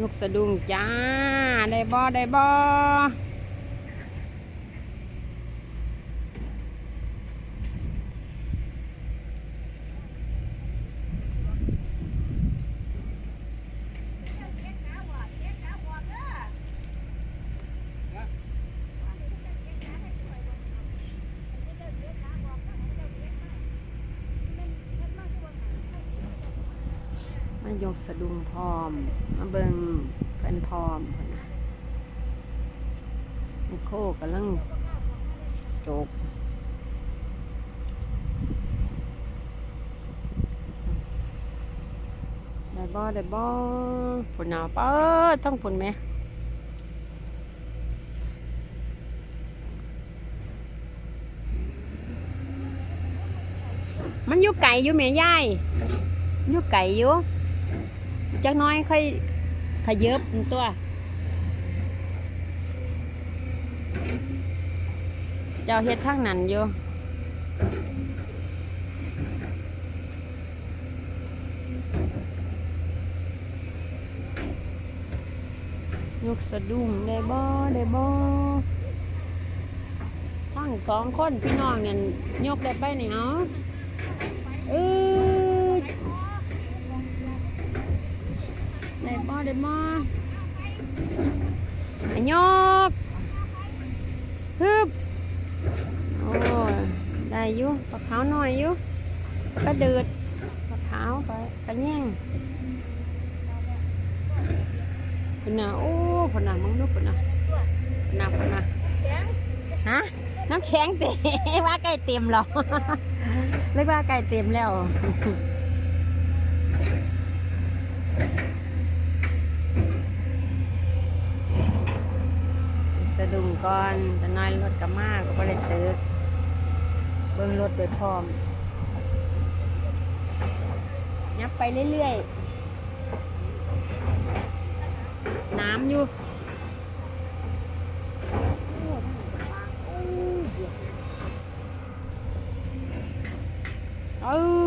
ยกสะดุ้งจ้า ได้บอได้บอ มายกสะดุ้งพร้อม มาเบิงเพิ่นพร้อมพุ่นนะไมโคกำลังจกได้บ่ได้บ่พุ่นเอาเปิดต้องพุ่นไหมมันอยู่ไก่อยู่แม่ยายอยู่ไก่อยู่ จักน้อยค่อยขยบตัว เจ้าเฮ็ดทางนั้นอยู่ยกสะดุ้งได้บ่ได้บ่ทั้งสองคนพี่น้องเนี่ยยกได้ไปนี่เอาเออได้ บ่ได้บ่ไปยกฮึบโอ้ได้อยู่ปลาขาวหน่อยอยู่ก็เดือดปลาขาวไปกระแย่งพนน่ะโอ้พนน่ะมึงดูกพนน่ะพุ่นน่ะพุ่นน่ะฮะน้ำแข็งเต็มว่าใกล้เต็มแล้วเรียกว่าใกล้เต็มแล้ว สะดุ้งก่อนแต่น้อยรถกับมากก็บ่ได้ตึก เบิ่งรถไปพร้อม ยับไปเรื่อยๆ น้ำอยู่เออ